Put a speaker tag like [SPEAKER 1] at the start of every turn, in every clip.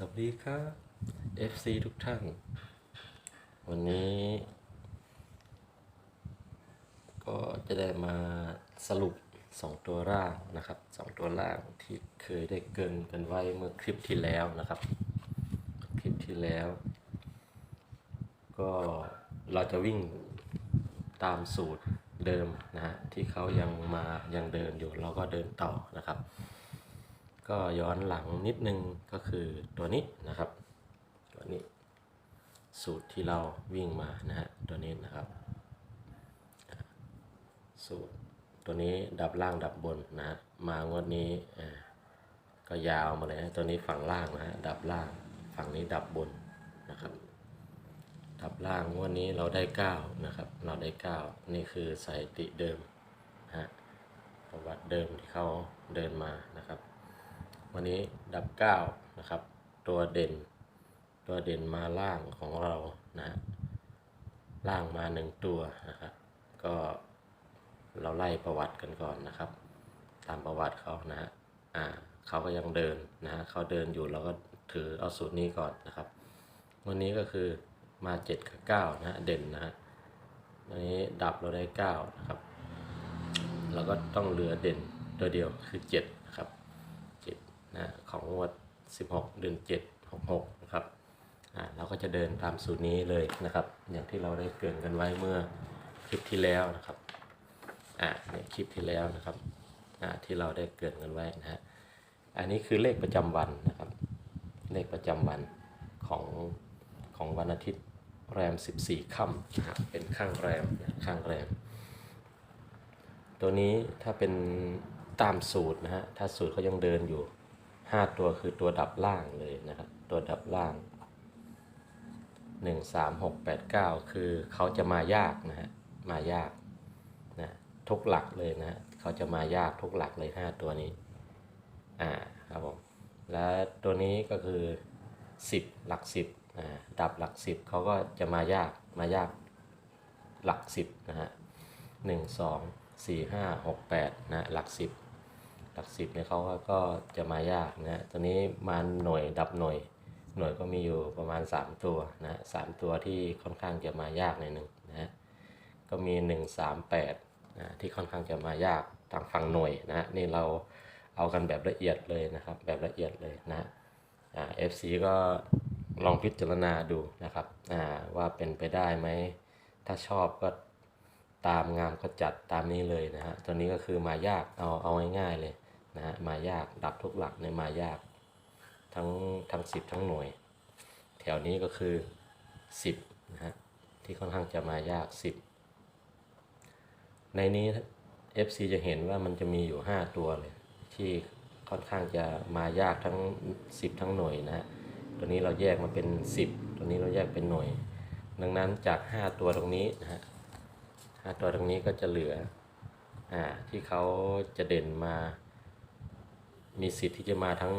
[SPEAKER 1] สวัสดีครับ FC ทุกท่าน วันนี้ ก็จะได้มาสรุป 2 ตัวร่างนะครับ 2 ตัวร่างที่เคยได้เกินกันไว้เมื่อคลิปที่แล้วนะครับ คลิปที่แล้ว ก็เราจะวิ่งตามสูตรเดิมนะฮะที่เขายังมายังเดินอยู่เราก็เดินต่อนะครับ ก็ย้อนหลังนิดนึงก็คือตัวนี้นะครับตัวนี้ สูตรที่เราวิ่งมานะฮะตัวนี้นะครับ สูตรตัวนี้ดับล่างดับบนนะ มางวดนี้ก็ยาวมาเลยนะตัวนี้ฝั่งล่างนะฮะดับล่างฝั่งนี้ดับบนนะครับ ดับล่างงวดนี้เราได้เก้านะครับ เราได้เก้านี่คือสถิติเดิมนะฮะประวัติเดิมที่เขาเดินมานะครับ วันนี้ดับเก้านะครับ ตัวเด่น ตัวเด่นมาล่างของเรานะล่างมาหนึ่งตัวนะครับก็เราไล่ประวัติกันก่อนนะครับ ตามประวัติเขานะฮะอ่าเขาก็ยังเดินนะฮะเขาเดินอยู่เราก็ถือเอาสูตรนี้ก่อนนะครับ วันนี้ก็คือมาเจ็ดกับเก้านะฮะเด่นนะฮะวันนี้ดับเราได้เก้านะครับเราก็ต้องเหลือเด่นตัวเดียวคือเจ็ดนะครับ7 ของงวด 16 เดือน 7 66 นะครับอ่าเราก็จะเดินตามสูตรนี้เลยนะครับ อย่างที่เราได้เกรินกันไว้เมื่อคลิปที่แล้วนะครับอ่าเนี่ยคลิปที่แล้วนะครับอ่าที่เราได้เกรินกันไว้นะฮะอันนี้คือเลขประจำวันนะครับ เลขประจำวันของของวันอาทิตย์แรม 14ค่ำนะครับเป็นข้างแรมนะข้างแรม ตัวนี้ถ้าเป็นตามสูตรนะฮะถ้าสูตรเขายังเดินอยู่ 5ตัวคือตัวดับล่างเลยนะครับ ตัวดับล่าง1 3 6 8 9คือเขาจะมายากนะฮะ มายากนะทุกหลักเลยนะฮะเขาจะมายากทุกหลักเลย5ตัวนี้ อ่าครับผม และตัวนี้ก็คือ10หลัก10อ่าดับหลัก10เขาก็จะมายากมายากหลัก10นะฮะหนึ่งสองสี่ห้าหกแปดนะหลักสิบ ลักสิบเนี่ยเขาก็จะมายากนะตัวนี้มาหน่วยดับหน่วย หน่วยก็มีอยู่ประมาณ 3 ตัวนะสามตัวที่ค่อนข้างจะมายากในหนึ่งนะฮะก็มี 1 3 8นะที่ค่อนข้างจะมายากทางฝั่งหน่วยนะนี่เราเอากันแบบละเอียดเลยนะครับ แบบละเอียดเลยนะอ่า FC ก็ลองพิจารณาดูนะครับอ่าว่าเป็นไปได้ไหมถ้าชอบก็ตามงามก็จัดตามนี้เลยนะฮะตัวนี้ก็คือมายากเอาเอาง่ายๆเลย นะฮะมายากดับทุกหลักในมายากทั้งทั้งสิบทั้งหน่วย แถวนี้ก็คือสิบนะฮะที่ค่อนข้างจะมายากสิบในนี้ FC จะเห็นว่ามันจะมีอยู่ 5 ตัวเลยที่ค่อนข้างจะมายากทั้ง 10 ทั้งหน่วยนะฮะตัวนี้เราแยกมาเป็น 10 ตัวนี้เราแยกเป็นหน่วย ดังนั้นจาก 5 ตัวตรงนี้นะฮะห้าตัวตรงนี้ก็จะเหลืออ่าที่เขาจะเด่นมา มีสิทธิ์ที่จะมาทั้ง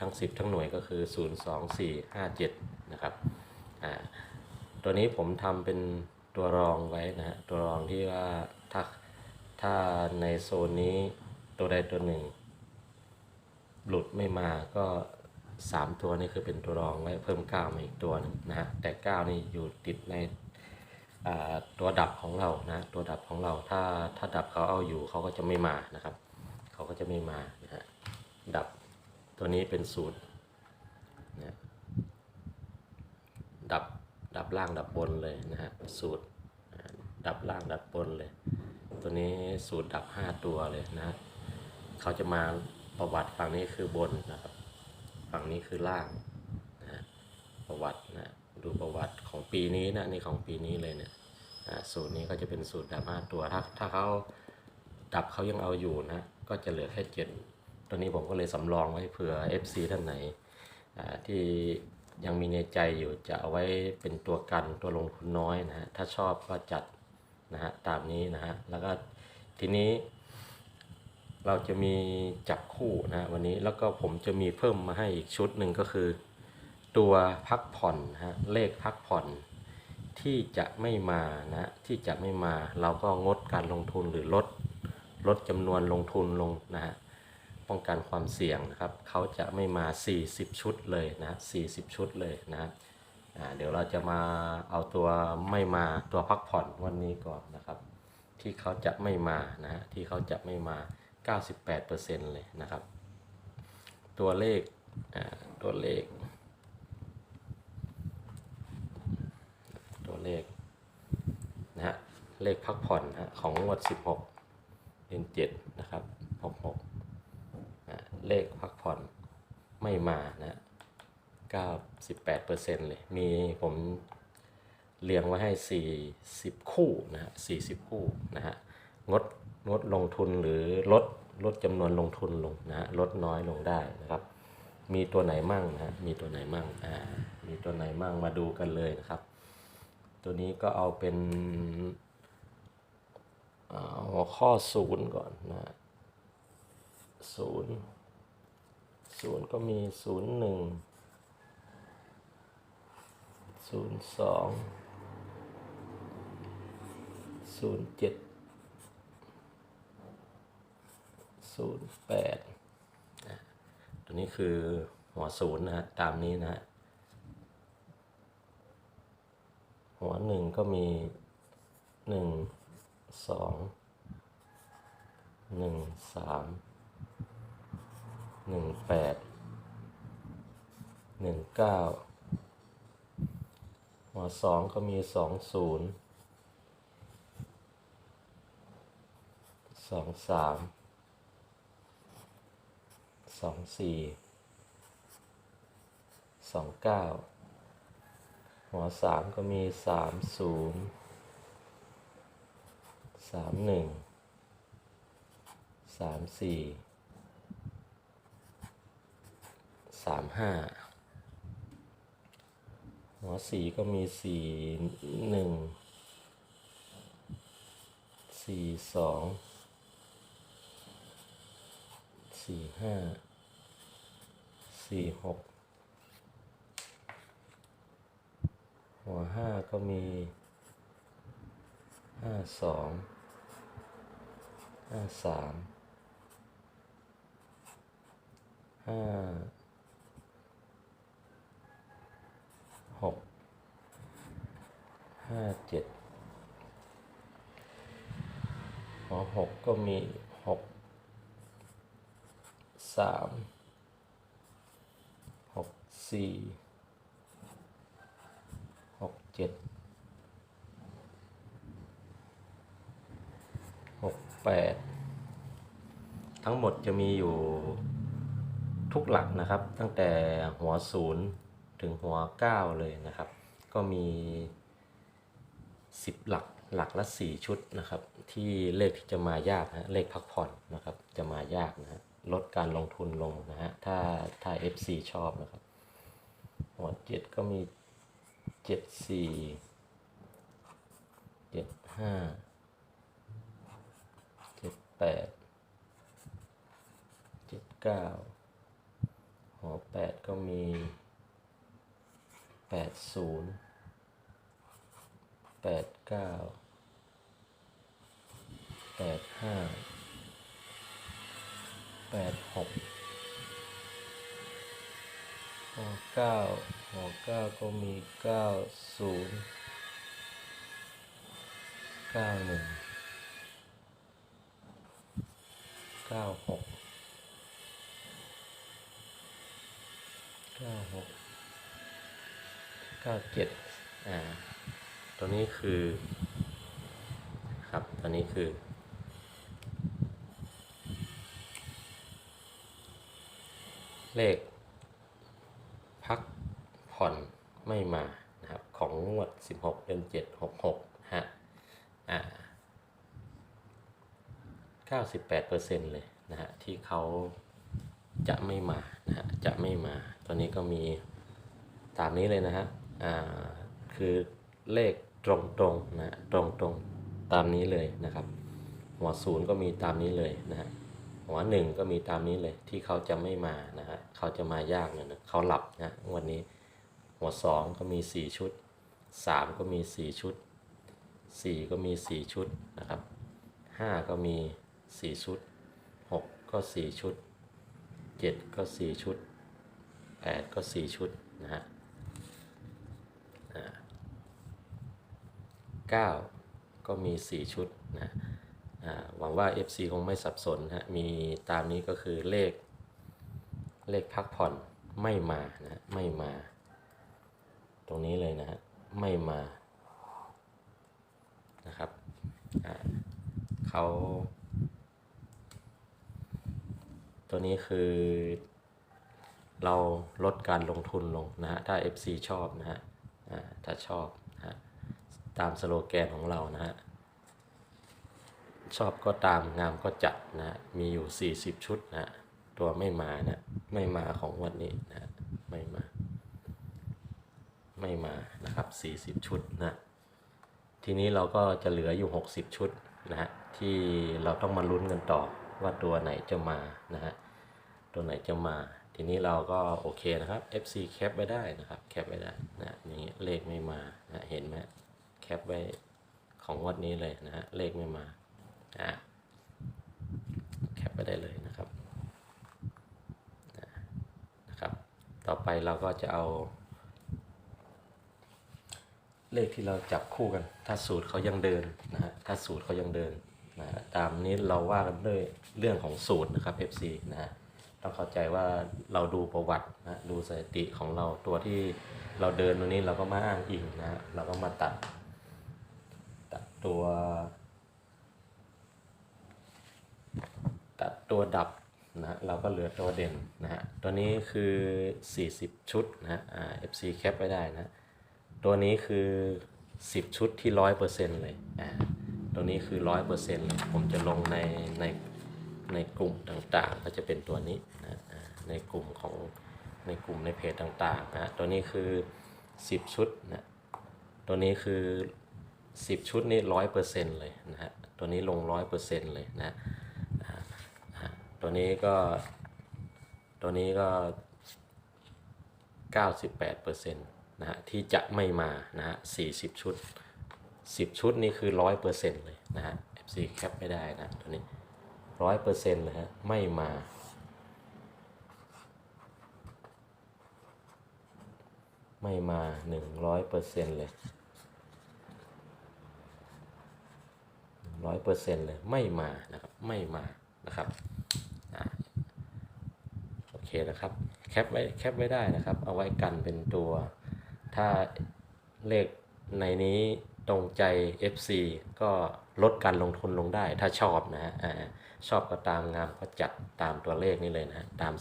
[SPEAKER 1] ทั้งสิบทั้งหน่วยก็คือ 0 2 4 5 7 นะครับอ่าตัวนี้ผมทำเป็นตัวรองไว้นะฮะตัวรองที่ว่าถ้าถ้าในโซนนี้ตัวใดตัวหนึ่ง หลุดไม่มาก็ 3 ตัวนี่คือเป็นตัวรองไว้เพิ่ม9มาอีกตัวหนึงนะฮะแต่ 9 นี่อยู่ติดในอ่าตัวดับของเรานะตัวดับของเราถ้าถ้าดับเขาเอาอยู่เขาก็จะไม่มานะครับ เขาก็จะไม่มา ดับตัวนี้เป็นสูตรนะดับดับล่างดับบนเลยนะฮะสูตรดับล่างดับบนเลย ตัวนี้สูตรดับ 5 ตัวเลยนะฮะเขาจะมาประวัติฝั่งนี้คือบนนะครับ ฝั่งนี้คือล่างนะฮะประวัตินะดูประวัติของปีนี้นะนี่ของปีนี้เลยเนี่ยอ่าสูตรนี้ก็จะเป็นสูตรดับห้าตัวถ้าถ้าเขาดับเขายังเอาอยู่นะก็จะเหลือแค่เจ็ด ตัวนี้ผมก็เลยสำรองไว้เผื่อ FC ท่านไหนที่ยังมีในใจอยู่จะเอาไว้เป็นตัวกันตัวลงทุนน้อยนะฮะถ้าชอบก็จัดนะฮะตามนี้นะฮะแล้วก็ทีนี้ เราจะมีจับคู่นะฮะวันนี้แล้วก็ผมจะมีเพิ่มมาให้อีกชุดหนึ่งก็คือ ตัวพักผ่อนนะฮะเลขพักผ่อนที่จะไม่มานะที่จะไม่มาเราก็งดการลงทุนหรือลดลดจำนวนลงทุนลงนะฮะ ป้องกันความเสี่ยงนะครับเขาจะไม่มา 40 ชุดเลยนะ40 ชุดเลยนะเดี๋ยวเราจะมาเอาตัวไม่มาตัวพักผ่อนวันนี้ก่อนนะครับ ที่เขาจะไม่มานะที่เขาจะไม่มา 98%เลยนะครับ ตัวเลขตัวเลข ตัวเลขนะฮะเลขพักผ่อนนะฮะของงวด 16เดือน7นะครับ 66 เลขพักผ่อนไม่มานะ98%เลย มีผมเรียงไว้ให้ 40 คู่นะฮะ40 คู่นะฮะ งด งดลงทุนหรือลด ลดจำนวนลงทุนลงนะฮะ ลดน้อยลงได้นะครับ มีตัวไหนมั่งนะฮะ มีตัวไหนมั่ง อ่า มีตัวไหนมั่งมาดูกันเลยนะครับ ตัวนี้ก็เอาเป็นอ่าหัวข้อศูนย์ก่อนนะฮะศูนย์ ศูนย์ก็มีศูนย์หนึ่งศูนย์สองศูนย์เจ็ดศูนย์แปดตัวนี้คือหัวศูนย์นะฮะ ตามนี้นะฮะ หัวหนึ่งก็มีหนึ่งสองหนึ่งสาม หนึ่งแปดหนึ่งเก้าหัวสองก็มีสองศูนย์สองสามสองสี่สองเก้าหัวสามก็มีสามศูนย์สามหนึ่งสามสี่ สามห้าหัวสี่ก็มีสี่หนึ่งสี่สองสี่ห้าสี่หกหัวห้าก็มีห้าสองห้าสามห้าหก ห้าเจ็ดหัวหกก็มีหกสามหกสี่หกเจ็ดหกแปดทั้งหมดจะมีอยู่ทุกหลักนะครับ ตั้งแต่หัวศูนย์ถึงหัวเก้าเลยนะครับ ก็มี สิบหลักหลักละสี่ชุดนะครับ ที่เลขที่จะมายากนะเลขพักผ่อนนะครับ จะมายากนะฮะลดการลงทุนลงนะฮะถ้าถ้า FC ชอบนะครับหัวเจ็ดก็มีเจ็ดสี่เจ็ดห้าเจ็ดแปดเจ็ดเก้าหัวแปดก็มีแปดศูนย์ แปดเก้าแปดห้าแปดหกหัวเก้าหัวเก้าก็มีเก้าศูนย์เก้าหนึ่งเก้าหกเก้าหกเก้าเจ็ดอ่า ตัวนี้คือครับตัวนี้คือ เลข พักผ่อนไม่มานะครับ ของงวด 16เดือน7 66 ฮะ อ่า98%เลยนะฮะ ที่เขาจะไม่มานะฮะ จะไม่มา ตอนนี้ก็มีตามนี้เลยนะฮะ อ่า คือเลข ตรงๆนะฮะตรงๆตามนี้เลยนะครับ หัวศูนย์ก็มีตามนี้เลยนะฮะหัวหนึ่งก็มีตามนี้เลยที่เขาจะไม่มานะฮะเขาจะมายากเนี่ยนะเขาหลับนะวันนี้ หัวสองก็มีสี่ชุดสามก็มีสี่ชุดสี่ก็มีสี่ชุดนะครับห้าก็มีสี่ชุดหกก็สี่ชุดเจ็ดก็สี่ชุดแปดก็สี่ชุดนะฮะ 9 ก็มี 4 ชุดนะหวังว่า FC คงไม่สับสนฮนะมีตามนี้ก็คือเลข เลขพักผ่อนไม่มานะไม่มา ตรงนี้เลยนะฮะไม่มานะครับเขาตัวนี้คือเราลดการลงทุนลงนะฮะถ้า FC ชอบนะฮะถ้าชอบ ตามสโลแกนของเรานะฮะ ชอบก็ตามงามก็จัดนะฮะมีอยู่ 40 ชุดนะ ตัวไม่มานะ ไม่มาของวันนี้นะฮะไม่มา ไม่มานะครับ 40 ชุดนะ ทีนี้เราก็จะเหลืออยู่ 60 ชุดนะฮะ ที่เราต้องมาลุ้นกันต่อว่าตัวไหนจะมานะฮะ ตัวไหนจะมา ทีนี้เราก็โอเคนะครับ FC แคปไว้ได้นะครับ แคปไว้ได้นะ นี่เลขไม่มานะ เห็นไหม แคปไว้ของวันนี้เลยนะฮะ เลขไม่มานะแคปไปได้เลยนะครับนะครับ ต่อไปเราก็จะเอา เลขที่เราจับคู่กัน ถ้าสูตรเขายังเดินนะฮะ ถ้าสูตรเขายังเดินนะฮะตามนี้เราว่ากันด้วยเรื่องของสูตรนะครับ FC นะฮะต้องเข้าใจว่าเราดูประวัตินะดูสถิติของเราตัวที่เราเดินตรงนี้เราก็มาอ้างอิงนะฮะเราก็มาตัด ตัวตัดตัวดับนะฮะเราก็เหลือตัวเด่นนะฮะตัวนี้คือ 40 ชุดนะฮะอ่า FC แคปไว้ได้นะ ตัวนี้คือ 10 ชุดที่ 100%เลยอ่าตัวนี้คือ 100%เลยผมจะลงในในในกลุ่มต่างๆ ก็จะเป็นตัวนี้นะในกลุ่มของในกลุ่มในเพจต่างๆนะตัวนี้คือ 10 ชุดนะตัวนี้คือ 10 ชุดนี่ร้อยเปอร์เซ็นต์เลยนะฮะตัวนี้ลงร้อยเปอร์เซ็นต์เลยนะตัวนี้ก็ตัวนี้ก็เก้าสิบแปดเปอร์เซ็นต์นะฮะที่จะไม่มานะฮะสี่สิบชุดสิบชุดนี่คือร้อยเปอร์เซ็นต์เลยนะฮะ FC แคปไม่ได้นะตัวนี้ร้อยเปอร์เซ็นต์เลยฮะไม่มาไม่มาหนึ่งร้อยเปอร์เซนต์เลย ร้อยเปอร์เซ็นต์เลยไม่มานะครับไม่มานะครับโอเคนะครับแคปไว้แคปไว้ได้นะครับ เอาไว้กันเป็นตัว ถ้าเลขในนี้ตรงใจ FC ก็ลดการลงทุนลงได้ ถ้าชอบนะฮะชอบก็ตามงามก็จัดตามตัวเลขนี้เลยนะฮะตาม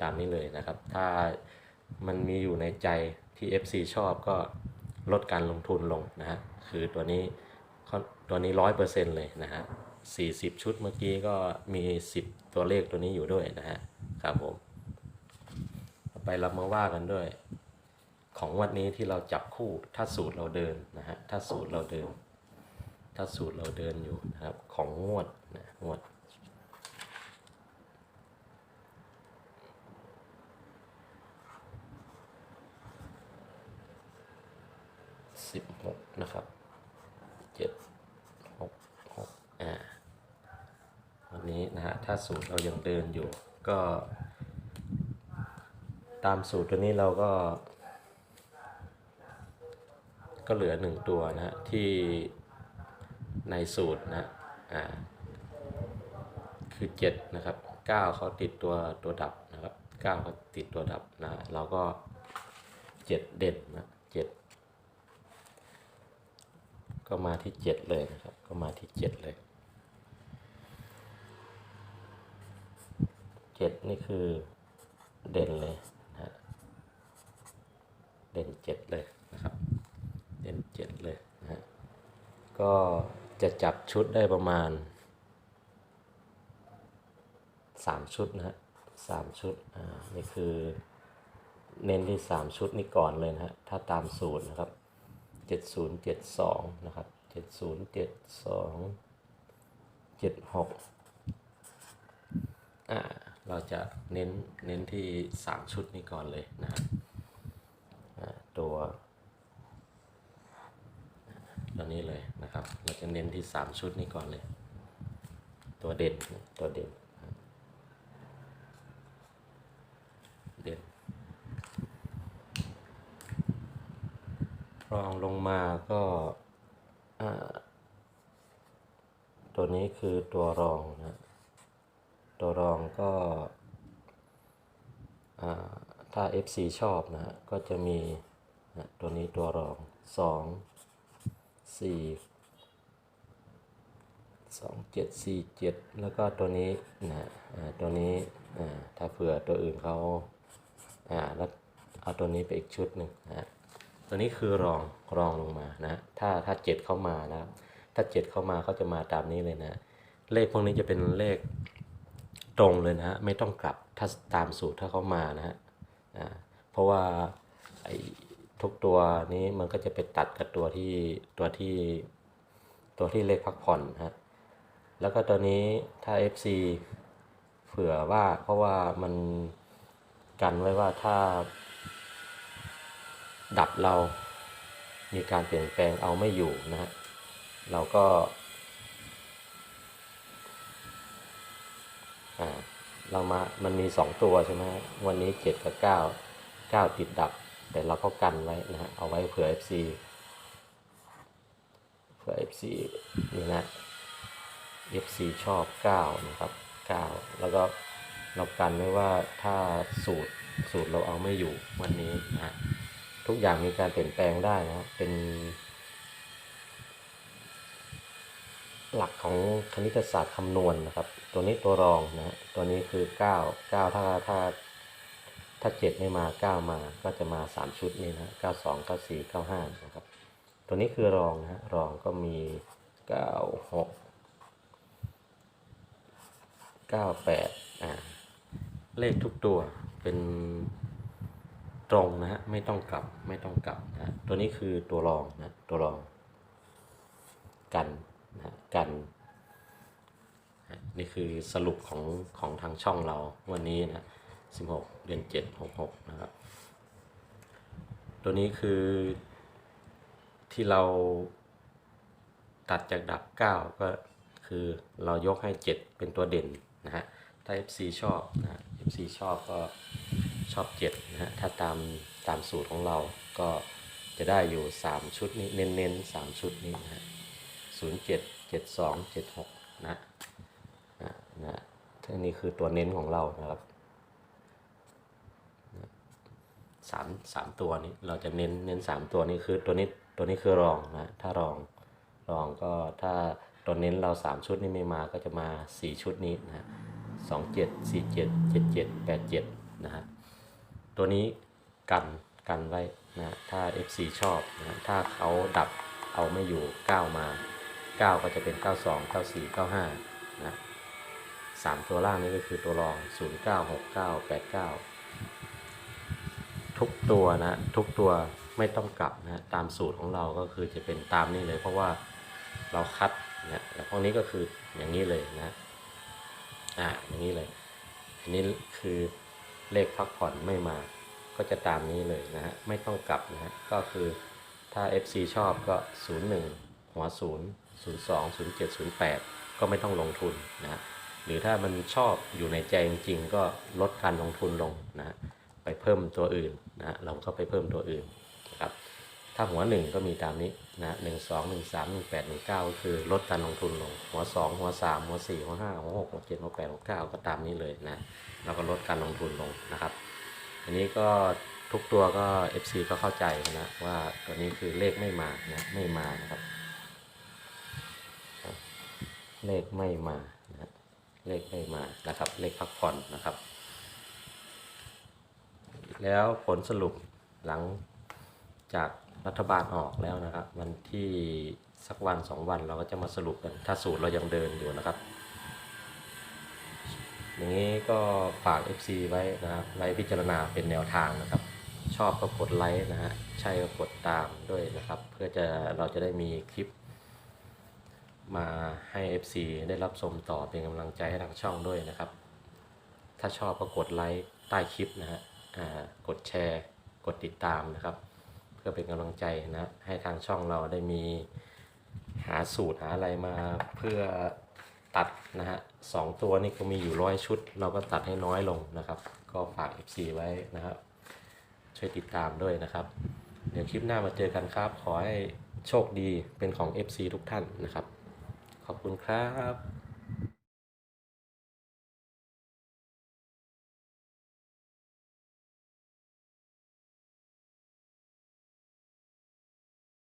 [SPEAKER 1] ตามนี้เลยนะครับ ถ้ามันมีอยู่ในใจที่ FC ชอบก็ลดการลงทุนลงนะฮะคือตัวนี้ ตัวนี้ร้อยเปอร์เซ็นต์เลยนะฮะสี่สิบชุดเมื่อกี้ก็มีสิบตัวเลขตัวนี้อยู่ด้วยนะฮะครับผมไปเรามาว่ากันด้วย ของวันนี้ที่เราจับคู่ถ้าสูตรเราเดินนะฮะถ้าสูตรเราเดิน ถ้าสูตรเราเดินอยู่นะครับ ของงวดนะงวดสิบหกนะครับเจ็ดหกหกอ่าวั นี้นะฮะถ้าสูตรเรายังเดินอยู่ ก็ ตามสูตรตัวนี้เราก็ ก็เหลือหนึ่งตัวนะฮะที่ในสูตรนะอ่าคือเจ็ดนะครับเก้าเขาติดตัวตัวดับนะครับเก้าเขาติดตัวดับนะเราก็เจ็ดเด่นนะเจ็ดก็มาที่เจ็ดเลยนะครับ ก็มาที่เจ็ดเลย เจ็ดนี่คือเด่นเลยนะฮะเด่นเจ็ดเลยนะครับ เด่นเจ็ดเลยนะฮะก็จะจับชุดได้ประมาณสามชุดนะฮะสามชุด อ่า นี่คือเน้นที่สามชุดนี่ก่อนเลยนะฮะ ถ้าตามสูตรนะครับเจ็ดศูนย์เจ็ดสองนะครับเจ็ดศูนย์เจ็ดสองเจ็ดหกอ่า เราจะเน้นเน้นที่ 3 ชุดนี้ก่อนเลยนะตัวตัวนี้เลยนะครับ เราจะเน้นที่ 3 ชุดนี้ก่อนเลย ตัวเด่นตัวเด่นเด่นรองลงมาก็ตัวนี้คือตัวรองนะ ตัวรองก็ถ้า FC ชอบนะ ก็จะมีตัวนี้ตัวรอง 2 4 2 7 4 7 แล้วก็ตัวนี้นะตัวนี้ถ้าเผื่อตัวอื่นเขาแล้วเอาตัวนี้ไปอีกชุดหนึ่งนะตัวนี้คือรองรองลงมานะถ้าถ้า 7 เข้ามานะถ้า 7 เข้ามาเขาจะมาตามนี้เลยนะ เลขพวกนี้จะเป็นเลข ตรงเลยนะฮะไม่ต้องกลับถ้าตามสูตรถ้าเขามานะฮะอ่าเพราะว่าไอ้ทุกตัวนี้มันก็จะไปตัดกับตัวที่ตัวที่ตัวที่เลขพักผ่อนนะฮะแล้วก็ตัวนี้ถ้า FC เผื่อว่าเพราะว่ามันกันไว้ว่าถ้า ดับเรามีการเปลี่ยนแปลงเอาไม่อยู่นะฮะเราก็ อ่า เรามามันมี 2 ตัวใช่ไหมวันนี้ 7 กับ 9 9 ติดดับ แต่เราก็กันไว้นะฮะเอาไว้เผื่อ FC เผื่อ FC นี่นะ FC ชอบ 9 นะครับ 9 แล้วก็เรากันไว้ว่าถ้าสูตรสูตรเราเอาไม่อยู่วันนี้นะทุกอย่างมีการเปลี่ยนแปลงได้นะฮะเป็น หลักของคณิตศาสตร์คำนวณนะครับ ตัวนี้ตัวรองนะ ตัวนี้คือ 9 9 ถ้าถ้าถ้า 7 ไม่มา 9 มา ก็จะมา 3 ชุดนี่นะ 92 94 95 นะครับ ตัวนี้คือรองนะฮะรองก็มี 96 98 อ่า เลขทุกตัวเป็นตรงนะฮะ ไม่ต้องกลับ ไม่ต้องกลับนะ ตัวนี้คือตัวรองนะ ตัวรอง กัน กัน นี่คือสรุปของของทางช่องเราวันนี้นะ 16 เดือน 7 66 นะครับ ตัวนี้คือที่เราตัดจากดับ 9 ก็คือเรายกให้ 7 เป็นตัวเด่นนะฮะ ถ้า FC ชอบนะ FC ชอบก็ชอบ 7 นะฮะ ถ้าตามตามสูตรของเราก็จะได้อยู่ 3 ชุดนี้ เน้นๆ3ชุดนี้นะฮะศูนย์ เจ็ดสองเจ็ดหกนะนะนะท่านี้คือตัวเน้นของเรานะครับสามสามตัวนี้เราจะเน้นเน้นสามตัวนี้คือตัวนี้ตัวนี้คือรองนะถ้ารองรองก็ถ้าตัวเน้นเราสามชุดนี้ไม่มาก็จะมาสี่ชุดนี้นะสองเจ็ดสี่เจ็ดเจ็ดเจ็ดแปดเจ็ดนะฮะตัวนี้กันกันไว้นะถ้า FC ชอบนะถ้าเขาดับเอาไม่อยู่9มา 9 ก็จะเป็น 92 94 95 นะสามตัวล่างนี้ก็คือตัวรอง 0 9 6 9 8 9 ทุกตัวนะ ทุกตัวไม่ต้องกลับนะตามสูตรของเราก็คือจะเป็นตามนี้เลย เพราะว่าเราคัดนะแล้วพวกนี้ก็คืออย่างนี้เลยนะอ่าอย่างนี้เลย อันนี้คือเลขพักผ่อนไม่มา ก็จะตามนี้เลยนะฮะไม่ต้องกลับนะฮะก็คือถ้า FC ชอบก็ 01 หัว 0 02 07 08 ก็ไม่ต้องลงทุนนะฮะหรือถ้ามันชอบอยู่ในใจจริงๆก็ลดการลงทุนลงนะไปเพิ่มตัวอื่นนะเราก็ไปเพิ่มตัวอื่นนะครับถ้าหัว 1 ก็มีตามนี้นะหนึ่งสองหนึ่งสามหนึ่งแปดหนึ่งเก้าก็คือลดการลงทุนลง หัว 2 หัว 3 หัว 4 หัว 5 หัว 6 หัว 7 หัว 8 หัว 9 ก็ตามนี้เลยนะเราก็ลดการลงทุนลงนะครับ อันนี้ก็ทุกตัวก็ FC ก็เข้าใจนะว่าตัวนี้คือเลขไม่มานะไม่มานะครับ เลขไม่มานะเลขไม่มานะครับ เลขพักผ่อนนะครับ แล้วผลสรุปหลังจากรัฐบาลออกแล้วนะครับ วันที่สักวันสองวันเราก็จะมาสรุปกัน ถ้าสูตรเรายังเดินอยู่นะครับ อย่างนี้ก็ฝาก FC ไว้นะครับไว้พิจารณาเป็นแนวทางนะครับ ชอบก็กดไลค์นะฮะใช่ก็กดตามด้วยนะครับ เพื่อจะเราจะได้มีคลิป มาให้ FC ได้รับชมต่อเป็นกำลังใจให้ทางช่องด้วยนะครับ ถ้าชอบก็กดไลค์ใต้คลิปนะฮะอ่ากดแชร์ กดติดตามนะครับ เพื่อเป็นกำลังใจนะให้ทางช่องเราได้มีหาสูตรหาอะไรมาเพื่อตัดนะฮะสองตัวนี่ก็มีอยู่ร้อยชุด เราก็ตัดให้น้อยลงนะครับ ก็ฝาก FC ไว้นะครับ ช่วยติดตามด้วยนะครับ เดี๋ยวคลิปหน้ามาเจอกันครับ ขอให้โชคดีเป็นของ FC ทุกท่านนะครับ ขอบคุณครับ